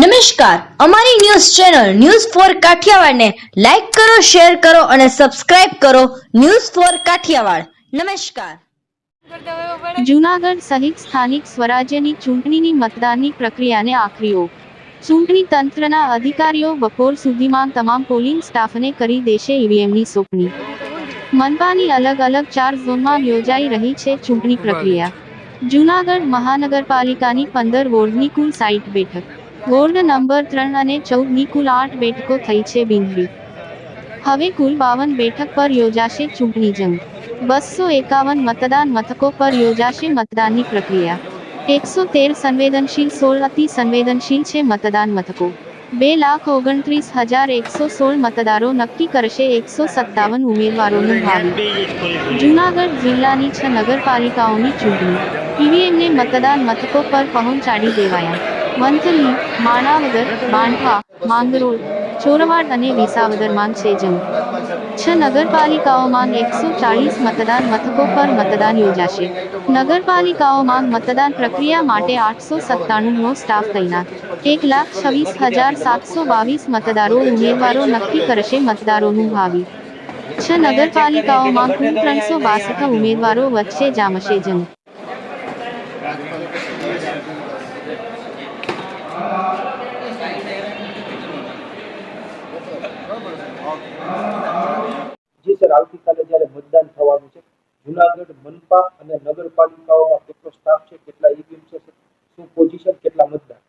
નમસ્કાર. અમારી news channel news four કાઠિયાવાડને લાઈક કરો, શેર કરો અને સબસ્ક્રાઇબ કરો ન્યૂઝ ફોર કાઠિયાવાડ. નમસ્કાર. જૂનાગઢ સહિત સ્થાનિક સ્વરાજ્યની ચૂંટણીની મતદાનની પ્રક્રિયાને આખરી ચૂંટણી તંત્રના અધિકારીઓ બપોર સુધીમાં તમામ પોલિંગ સ્ટાફને કરી દેશે ઈવીએમની સોંપણી. મનપાની અલગ અલગ ચાર ઝોનમાં યોજાઈ રહી છે ચૂંટણી પ્રક્રિયા. જૂનાગઢ મહાનગરપાલિકાની પંદર વોર્ડની કુલ સાઈઠ બેઠક. વોર્ડ નંબર ત્રણ અને ચૌદની કુલ આઠ બેઠકો થઈ છે બિનહરીફ હવે કુલ બાવન બેઠક પર યોજાશે ચૂંટણી જંગ. બસો એકાવન મતદાન મથકો પર યોજાશે મતદાનની પ્રક્રિયા. એકસો તેર સંવેદનશીલ સોળ અતિ સંવેદનશીલ છે મતદાન મથકો. બે લાખ ઓગણત્રીસ હજાર એકસો સોળ મતદારો નક્કી કરશે એકસો સત્તાવન ઉમેદવારોનું ભાવિ જૂનાગઢ જિલ્લાની છ નગરપાલિકાઓની ચૂંટણી. ઈવીએમને મતદાન મથકો પર પહોંચાડી દેવાયા. વંથલી માણાવદર, બાંઠા, માંગરોળ, ચોરવાડ અને વિસાવદરમાં છે જંગ છ નગરપાલિકાઓમાં એકસો ચાળીસ મતદાન મથકો પર મતદાન યોજાશે. નગરપાલિકાઓમાં મતદાન પ્રક્રિયા માટે આઠસો સત્તાણુંનો સ્ટાફ તૈનાત. એક લાખ છવ્વીસ હજાર સાતસો બાવીસ મતદારો ઉમેદવારો નક્કી કરશે મતદારોનું ભાવિ. છ નગરપાલિકાઓમાં કુલ ત્રણસો બાસઠ ઉમેદવારો વચ્ચે જામશે જંગ. જી સર, આવતીકાલે જ્યારે મતદાન થવાનું છે, જુનાગઢ, મનપા અને નગરપાલિકાઓમાં કેટલો સ્ટાફ છે, કેટલા ઈવીએમ છે શું પોઝિશન કેટલા મતદાન?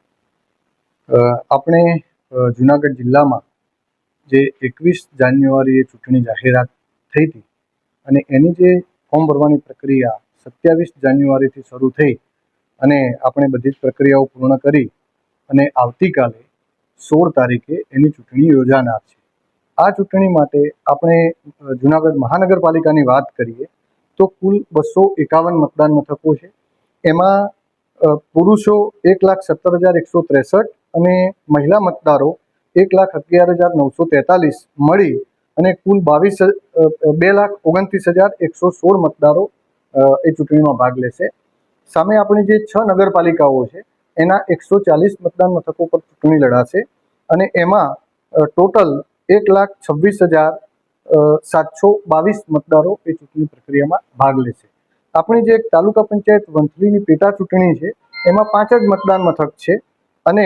આપણે જુનાગઢ જિલ્લામાં જે એકવીસ જાન્યુઆરીએ ચૂંટણી જાહેરાત થઈ હતી અને એની જે ફોર્મ ભરવાની પ્રક્રિયા સત્યાવીસ જાન્યુઆરીથી શરૂ થઈ અને આપણે બધી જ પ્રક્રિયાઓ પૂર્ણ કરી અને આવતીકાલે સોળ તારીખે એની ચૂંટણી યોજાનાર છે. આ ચૂંટણી માટે આપણે જુનાગઢ મહાનગરપાલિકાની વાત કરીએ, તો કુલ બસો એકાવન મતદાન મથકો છે. એમાં પુરુષો એક લાખ સત્તર હજાર એકસો ત્રેસઠ અને મહિલા મતદારો એક લાખ અગિયાર હજાર નવસો તેતાલીસ મળી અને કુલ બાવીસ બે લાખ ઓગણત્રીસ હજાર એકસો સોળ મતદારો એ ચૂંટણીમાં ભાગ લેશે. સામે આપણી જે છ નગરપાલિકાઓ છે, એના એકસો ચાલીસ મતદાન મથકો પર ચૂંટણી લડાશે અને એમાં ટોટલ એક લાખ છવ્વીસ હજાર સાતસો બાવીસ મતદારો એ ચૂંટણી પ્રક્રિયામાં ભાગ લેશે. આપણી જે એક તાલુકા પંચાયત વંથલીની પેટા ચૂંટણી છે, એમાં પાંચ જ મતદાન મથક છે અને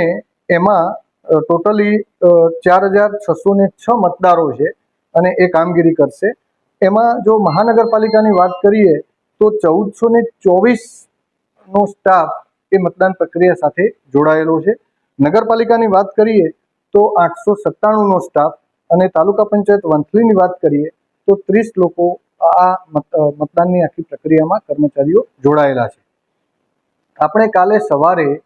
એમાં ટોટલી ચાર હજાર છસો છ મતદારો છે અને એ કામગીરી કરશે. એમાં જો મહાનગરપાલિકાની વાત કરીએ, તો ચૌદસો ને ચોવીસનો સ્ટાફ એ મતદાન પ્રક્રિયા સાથે જોડાયેલો છે. નગરપાલિકાની વાત કરીએ, તો આઠસો સત્તાણુંનો સ્ટાફ અને તાલુકા પંચાયત વંથલીની વાત કરીએ તો ત્રીસ લોકો આ મત- મતદાનની આખી પ્રક્રિયામાં કર્મચારીઓ જોડાયેલા છે. આપણે કાલે સવારે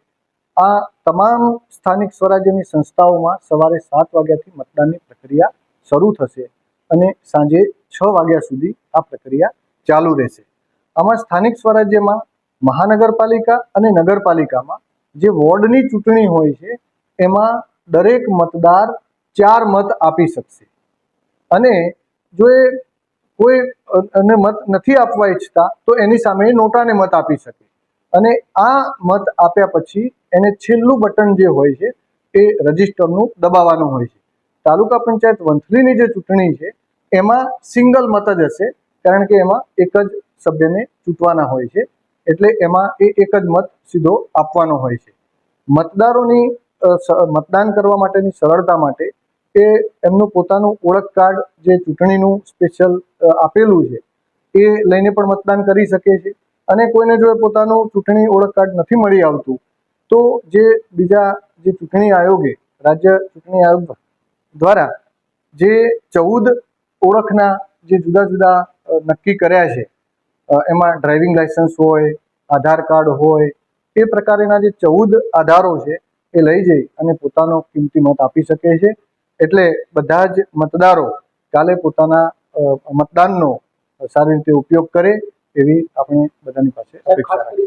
આ તમામ સ્થાનિક સ્વરાજ્યની સંસ્થાઓમાં સવારે સાત વાગ્યાથી મતદાનની પ્રક્રિયા શરૂ થશે અને સાંજે છ વાગ્યા સુધી આ પ્રક્રિયા ચાલુ રહેશે. આમાં સ્થાનિક સ્વરાજ્યમાં મહાનગરપાલિકા અને નગરપાલિકામાં જે વોર્ડની ચૂંટણી હોય છે, એમાં દરેક મતદાર ચાર મત આપી શકશે. અને જો એ કોઈ અને મત નથી આપવા ઈચ્છતા, તો એની સામે નોટાને મત આપી શકે. અને આ મત આપ્યા પછી એને છેલ્લું બટન જે હોય છે, એ રજિસ્ટરનું દબાવવાનું હોય છે. તાલુકા પંચાયત વંથલીની જે ચૂંટણી છે, એમાં સિંગલ મત જ હશે, કારણ કે એમાં એક જ સભ્યને ચૂંટવાના હોય છે. એટલે એમાં એ એક જ મત સીધો આપવાનો હોય છે. મતદારોની મતદાન કરવા માટેની સરળતા માટે એ એમનું પોતાનું ઓળખ કાર્ડ જે ચૂંટણીનું સ્પેશિયલ આપેલું છે, એ લઈને પણ મતદાન કરી શકે છે. અને કોઈને જો પોતાનું ચૂંટણી ઓળખ કાર્ડ નથી મળી આવતું, તો જે બીજા જે ચૂંટણી આયોગે, રાજ્ય ચૂંટણી આયોગ દ્વારા જે ચૌદ ઓળખના જે જુદા જુદા નક્કી કર્યા છે એમાં ડ્રાઇવિંગ લાયસન્સ હોય, આધાર કાર્ડ હોય, એ પ્રકારના જે ચૌદ આધારો છે, એ લઈ જઈ અને પોતાનો કિંમતી મત આપી શકે છે. એટલે બધા જ મતદારો કાલે પોતાના મતદાનનો સારી રીતે ઉપયોગ કરે એવી આપણે બધાની પાસે અપેક્ષા રાખીએ.